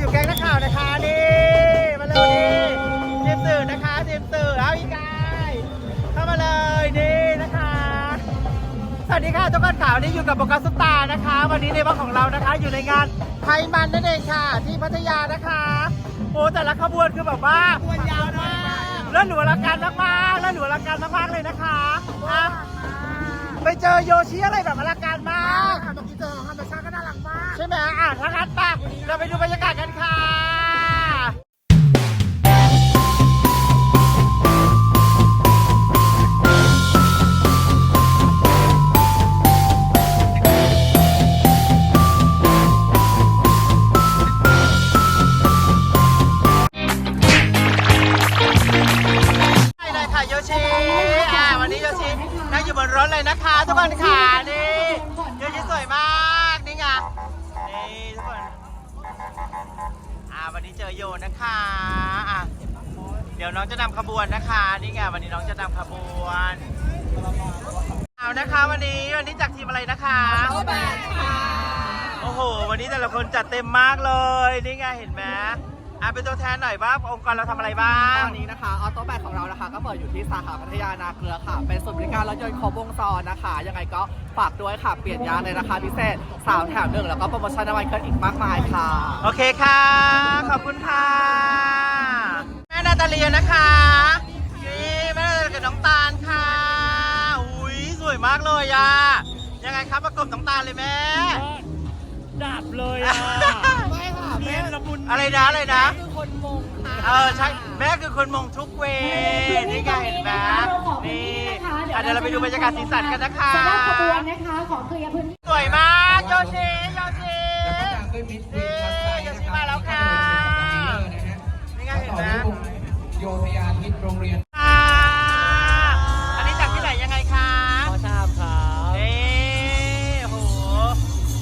อยู่แก๊งนักข่าวนะคะนี่มาเลยนี่ทีมสื่อนะคะทีมสื่อเอาอีกกายเข้ามาเลยนี่นะคะ สวัสดีค่ะทุกคนข่าวนี้อยู่กับโบกัสซุปตานะคะ วันนี้ในวันของเรานะคะ อยู่ในงานไทยมันนั่นเองค่ะ ที่พัทยานะคะโอ้แต่ละขบวนคือแบบว่าขบวนยาวมากแล้วหนูอลังการมากๆแล้วหนูอลังการมากๆเลยนะคะอะไปเจอโยชิอะไรแบบอลัง ใช่ไหมอะถ้างั้นปะเราไปดูบรรยากาศกันค่ะ ขบวนนะคะ นี่ไงวันนี้น้องจะนำขบวนเอานะคะวันนี้วันนี้จากทีมอะไรนะคะโอ้โห วันนี้แต่ละคนจัดเต็มมากเลยนี่ไงเห็นไหมอะเป็นตัวแทนหน่อยว่าองค์กรเราทำอะไรบ้างตอนนี้นะคะออโต้แบกของเรานะคะ ก็เปิดอยู่ที่สาขาพัทยานาเกลือค่ะ เป็นศูนย์บริการรถยนต์ครบวงจรนะคะ ยังไงก็ฝากด้วยค่ะ เปลี่ยนยางในราคาพิเศษสาวแถมหนึ่งแล้วก็โปรโมชั่นน้ำมันเครื่องอีกมากมายค่ะ โอเคค่ะ ขอบคุณค่ะแม่ นาตาเลียนะคะนี่แม่นาตาเลียกับน้องตาลค่ะ อุ้ยสวยมากเลยอะ ยังไงครับประกบน้องตาลเลยแม่ ดับเลยอะไม่ค่ะเนีแม่ยนละมุนอะไรนะอะไรนะ คือคนมงค่ะเออใช่แม่คือคนมงทุกเวย์นี่ไงเห็นไหมนี่อะเดี๋ยวเราไปดูบรรยากาศสีสันกันนะคะสำหรับขบวนนะคะขอเคลียร์พื้นที่สวยมากโยชิโยชิ แล้วก็ตามด้วยมิดวินคัส ยธยาทิศโรงเรียน ค่ะ อันนี้จากที่ไหนยังไงคะขอชามครับนี่โอ้โห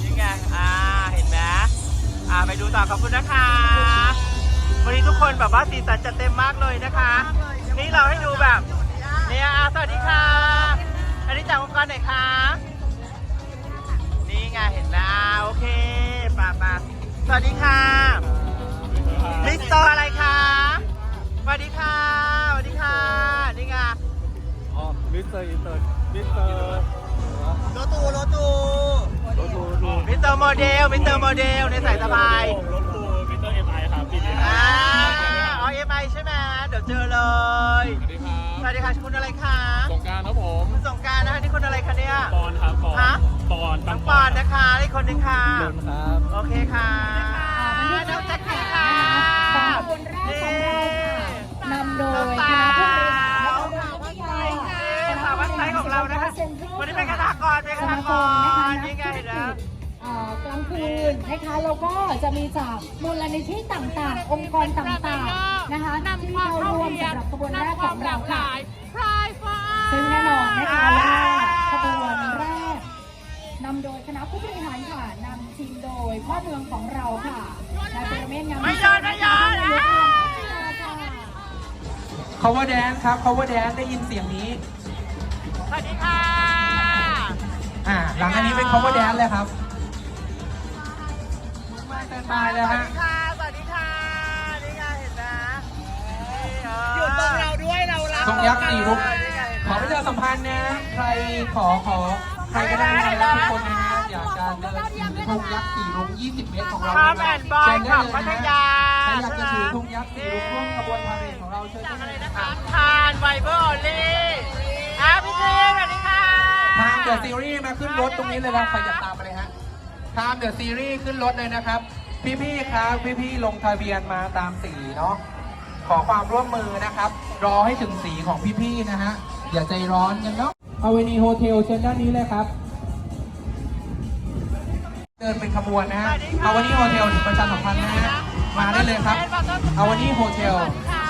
ยังไงอ่า เห็นไหมอ่า ไปดูต่อขอบคุณนะคะ วันนี้ทุกคนแบบว่าสีสันจัดเต็มมากเลยนะคะ นี่เราให้ดูแบบ เนี่ยอ่าสวัสดีค่ะ อันนี้จากองค์กรไหนคะ นี่ไงเห็นไหมอ่าโอเคป่าป่าสวัสดีค่ะมิสเตอร์อะไรคะส วัสดีค่ะสวัสดีค่ะนี่ไงอ๋อมิสเตอร์อินเตอร์มิสเตอร์รถตูรถตูรถทูรถทูมิสเตอร์โมเดลมิสเตอร์โมเดลในสายสะพายรถทูมิสเตอร์เอ็มไอครับปีนี้อ่าอ๋อเอ็มไอใช่ไหมเดี๋ยวเจอเลยสวัสดีครับสวัสดีค่ะคุณอะไรคะสงการครับผมคุณสงกรารนะคะนี่คุณอะไรคะเนี่ยปอนครับปอนฮะปอนน้องปอนนะคะอีกคนหนึงค่ะนนท์ครับโอเคค่ะน้องแจ็คกี้ค่ะของขบวนแรกของเราค่ะนำ โดยคณะผู้บริหารและวิทยานี่สาววัดไซต์ของเรานะคะวันนี้เป็นคณากรเป็นคสณามาคกมนะคะรนักนี่ไงธุรเห็นไหมกิจเอ่อกลางคืนนะคะแล้วก็จะมีจากมูลนิธิต่างๆ องค์กรต่างๆนะคะที่เข้ารวมสำหรับขบวนแรกของเราค่ะซึ่งแน่นอนนะคะว่าขบวนแรกนำโดยคณะผู้บริหารค่ะนำทีมโดยพ่อเมืองของเราค่ะนายเปรเมศงามไม่ยอมไม่ยอม cover dance ครับ cover dance ได้ยินเสียงนี้ สวัสดีค่ะอ่า หลังอันนี้เป็น cover dance เลยครับมาสบายเลยสวัสฮะ ดีค่ะ สวัสดีค่ะ นี่ไงเห็นไหมนี่เอยู่ตรงเราด้วยเรารักทรงยักษ์สี่ลุก นี่ไงเห็นไหมขอประชาสัมพันธ์นะ ใครขอขอใครก็ได้นะทุกคนนะฮะอยากจะเดินถือธงยักษ์สี่ลุง20 เมตรของเราพร้อมแอนด์บอยเชิญได้ขับเลยพัทนะฮะยา อยากจะถือธงยักษ์สี่ลุงร่วมขบวนพาเหรดของเราเชิญจากได้อะไรเลยนะคะรับทานไวเบอร์ออลลี่อะพี่จีนสวัสดีค่ะทามเดอะซีรีส์มาขึ้นรถตรงนี้เลยนะใครจะตามมาเลยฮะทามเดอะซีรีส์ขึ้นรถเลยนะครับ พี่ๆครับพี่ๆลงทะเบียนมาตามสีเนาะขอความร่วมมือนะครับ รอให้ถึงสีของพี่ๆนะฮะอย่าใจร้อนกันเนาะเอาเวนีโฮเทลเชิญด้านนี้เลยครับเดินเป็นขบวนนะฮะเอาวันนี้โฮเทลถึงประชาสัมพันธ์นะฮะ มาได้เลยครับ เอาวันนี้โฮเทลค่ะ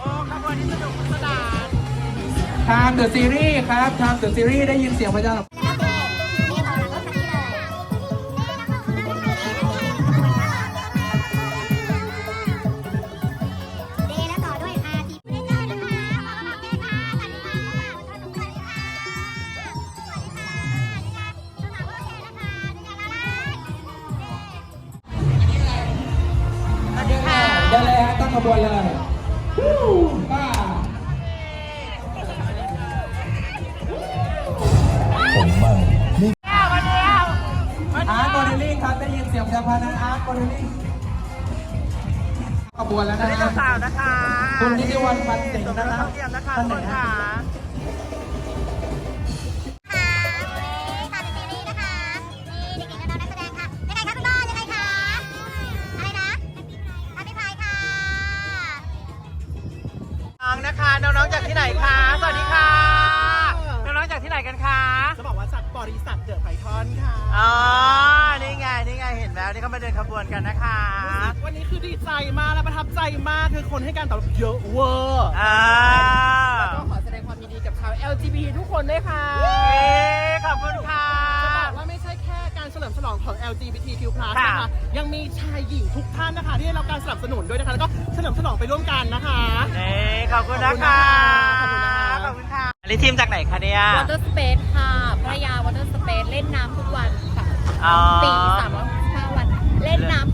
โอ้ขบวนที่สนุกสนานทามเดอะซีรีส์ครับทามเดอะซีรีส์ได้ยินเสียงประชา คุณนิติวันพันสิงห์สมรนะสครับเท่าเทียมนะคะทุกคนค่ะค่ะค่ะเป็นซีรีส์นะคะนี่เด็กๆน้องๆนักแสดงค่ะ ยังไงคะคุณพ่อยังไงคะ อะไรนะแฮปปี้ไพร์ค่ะ น้องนะคะ น้องๆจากที่ไหนคะ สวัสดีค่ะ น้องๆจากที่ไหนกันคะ จะบอกว่าจากบริษัทเดอะไพทอนค่ะอ๋อ นี่ไง นี่ไง เห็นแล้ว นี่เขามาเดินขบวนกันนะคะวั นนี้คือดีใจมากและประทับใจมากคือคนให้การตอบรับเยอะเวอร์อ่าก็ขอแสดงความยินดีกับชาว LGBT ทุกคนด้วยค่ะเอ๊ะขอบคุณค่ะ จะบอกว่าไม่ใช่แค่การเฉลิมฉลองของ LGBTQ+ ค่ะนะคะยังมีชายหญิงทุกท่านนะคะที่ได้รับการสนับสนุนด้วยนะคะแล้วก็เฉลิมฉลองไปร่วมกันนะคะนี่ขอบคุณนะคะขอบคุณนะคะ ขอบคุณค่ะอันนี้ทีมจากไหนคะเนี่ยวอเตอร์สเปซค่ะภรรยาวอเตอร์สเปซเล่นน้ำทุกวันค่ะอ๋อ ปี365วัน เล่นน้ำทุกวันเลย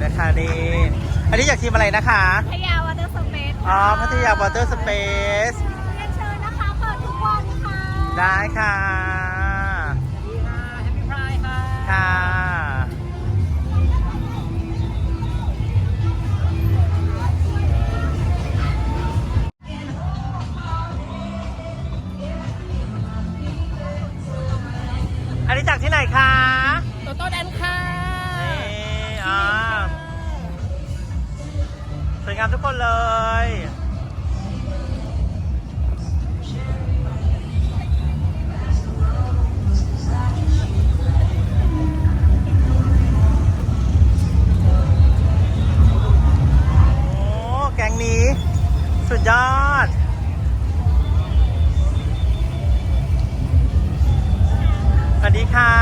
หนุ่มๆของเรานะคะนี่อันนี้จากทีมอะไรนะคะพัทยาวอเตอร์สเปซอ๋อพัทยาวอเตอร์สเปซเรียนเชิญนะคะเปิดทุกวันค่ะได้ค่ะแฮปปี้ไพร์ค่ะค่ะอันนี้จากที่ไหนคะามทุกคนเลยโอ้แก๊งนี้ สุดยอด สวัสดีค่ะ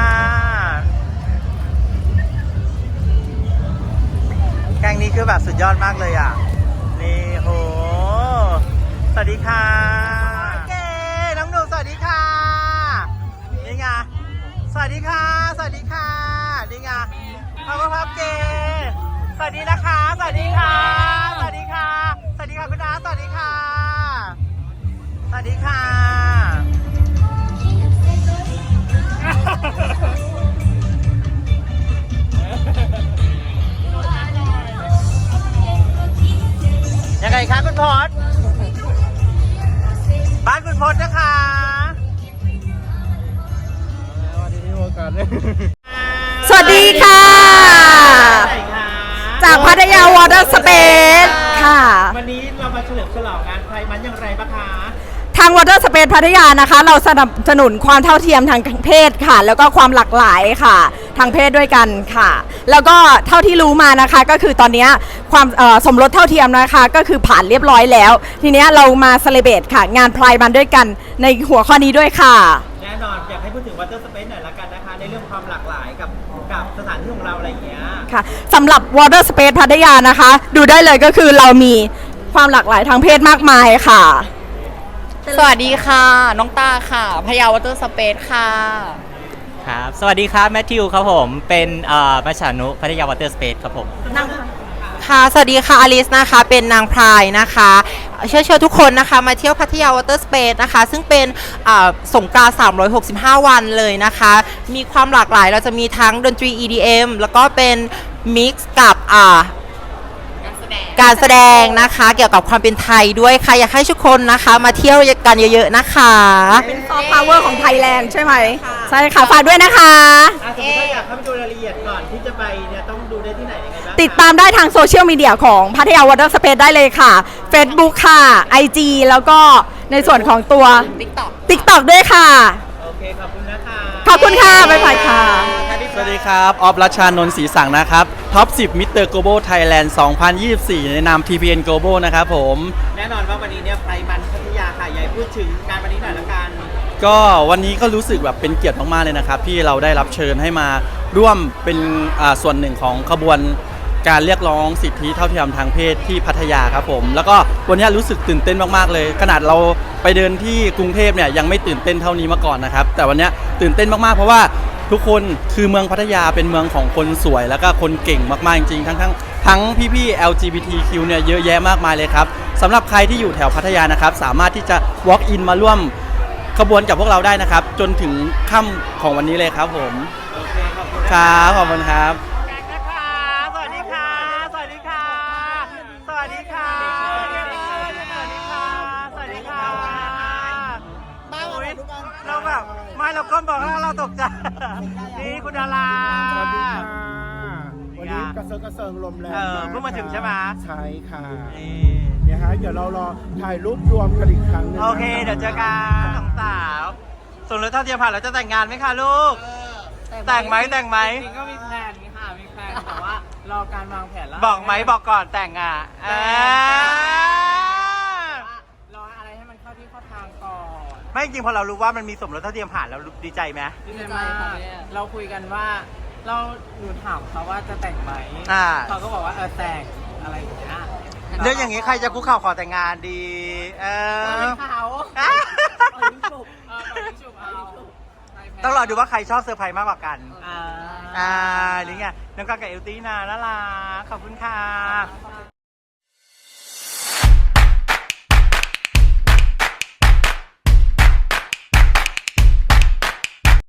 แกงนี้คือแบบสุดยอดมากเลยอะ วัสดีค่ะเก๋น้องหนูสวัสดีค่ะ นี่ไง สวัสดีค่ะ สวัสดีค่ะ นี่ไงพับพับพับเก๋สวัสดีนะคะ สวัสดีค่ะ สวัสดีค่ะ สวัสดีค่ะคุณอาสวัสดีค่ะ สวัสดีค่ะยังไงคะคุณพศบ้านคุณ พศนะคะวันนี้มีโอกาสได้สวัสดีค่ะ ไหนคะจากพัทยาวอเตอร์สเปซค่ะ วันนี้เรามาเฉลิมฉลองงานไพรมันอย่างไรบ้างคะทางวอเตอร์สเปซพัทยานะคะ เราสนับสนุนความเท่าเทียมทางเพศค่ะ แล้วก็ความหลากหลายค่ะ ทางเพศด้วยกันค่ะ แล้วก็เท่าที่รู้มานะคะก็คือตอนเนี้ยความเอ่อสมรสเท่าเทียมนะคะก็คือผ่านเรียบร้อยแล้ว ทีเนี้ยเรามาเซเลเบตค่ะ งานพรายมันด้วยกันในหัวข้อนี้ด้วยค่ะ แน่นอนอยากให้พูดถึงวัตเตอร์สเปซหน่อยละกันนะคะ ในเรื่องความหลากหลายกับกับสถานที่ของเราอะไรอย่างเงี้ยค่ะสำหรับ Water Space พัทยานะคะ ดูได้เลยก็คือเรามีความหลากหลายทางเพศมากมายค่ะ สวัสดีค่ะ น้องตาค่ะพะเยาวอเตอร์สเปซค่ะ ครับ สวัสดีครับ แมทธิวครับผม เป็นเอ่อมาชานุพัทยาวอเตอร์สเปซครับผมค่ะสวัสดีค่ะอลิสนะคะ เป็นนางพรายนะคะเชิญชวนทุกคนนะคะ มาเที่ยวพัทยาวอเตอร์สเปซนะคะ ซึ่งเป็นอ่าสงกรานต์365 วันเลยนะคะ มีความหลากหลายเราจะมีทั้งดนตรี EDM แล้วก็เป็นมิกซ์กับอ่า การแสดงนะคะเกี่ยวกับความเป็นไทยด้วยค่ะ อยากให้ทุกคนนะคะมาเที่ยวกันเยอะๆนะคะ เป็นซอฟต์พาวเวอร์ของไทยแลนด์ใช่ไหมใช่ค่ะฝากด้วยนะคะ อะสมมติถ้าอยากเข้าไปดูรายละเอียดก่อนที่จะไปเนี่ยต้องดูได้ที่ไหนยังไงบ้างคะติดตามได้ทางโซเชียลมีเดียของพัทยาวอเตอร์สเปซได้เลยค่ะ Facebook ค่ะ IG แล้วก็ในส่วนของตัว TikTok TikTok ด้วยค่ะ โอเค ขอบคุณนะคะ ขอบคุณค่ะ บ๊ายบายค่ะ สวัสดีครับ ออฟรัชชานนท์ศรีสังนะครับ ท็อป 10 มิสเตอร์โกลบอลไทยแลนด์ 2024 ในนาม TPN Global นะครับผม แน่นอนว่าวันนี้เนี่ยไพรมันพัทยาค่ะอยากให้พูดถึงงานวันนี้หน่อยละกัน ก็วันนี้ก็รู้สึกแบบเป็นเกียรติมากๆเลยนะครับ ที่เราได้รับเชิญให้มาร่วมเป็นอ่าส่วนหนึ่งของขบวนการเรียกร้องสิทธิเท่าเทียมทางเพศที่พัทยาครับผม แล้วก็วันนี้รู้สึกตื่นเต้นมากๆเลย ขนาดเราไปเดินที่กรุงเทพเนี่ยยังไม่ตื่นเต้นเท่านี้มาก่อนนะครับ แต่วันนี้ตื่นเต้นมากๆเพราะว่า ทุกคนคือเมืองพัทยาเป็นเมืองของคนสวย แล้วก็คนเก่งมาก ๆ จริงๆทั้งทั้งทั้งพี่ๆ LGBTQ เนี่ยเยอะแยะมากมายเลยครับสำหรับใครที่อยู่แถวพัทยานะครับสามารถที่จะ walk in มาร่วมขบวนกับพวกเราได้นะครับ จนถึงค่ำของวันนี้เลยครับผมครับขอบคุณครับแกงนะคะสวัสดีค่ะ สวัสดีค่ะ สวัสดีค่ะ สวัสดีค่ะ สวัสดีค่ะอุ๊ยเราแบบไม่เราก้มบอกแล้วเราตกใจนี่คุณดาราสวัสดีค่ะวันนี้กระเซิงกระเซิงลมแรงเออากเพิ่งมาถึงใช่ไหมใช่ค่ะนี่เนี่ยฮะเดี๋ยวเรารอถ่ายรูปรวมกันอีกครั้งหนึงโอเค เดี๋ยวเจอกันสองสาวส่งรถเท่าเทียมผ่านเราจะแต่งงานไหมคะลูก แต่งไหมแต่งไหมจริงๆก็มีแพลนค่ะมีแพลนแต่ว่ารอการวางแผนแล้วบอกไหมบอกก่อนแต่งอะอ่าร ออะไรให้มันเข้าที่เข้าทางก่อน ไม่จริงพอเรารู้ว่ามันมีสมรสเท่าเทียมผ่านเราดีใจไหม ดีใจมากเราคุยกันว่า เราหนูถามเขาว่าจะแต่งไหมอ่า เขาก็บอกว่าเออแต่งอะไรอย่างเงี้ยเรื่องอย่างนี้ใครจะคุกเข่าขอแต่งงานดี เอเอออ เป็นเขาอะเอาลิ้นจุกเออเอาลิ้นจุกเอาต้องรอดูว่าใครชอบเซอร์ไพรส์มากกว่ากัน อ่า อ่าหรือไงน้องกากับเอลตี้นะน่ารักขอบคุณค่ะ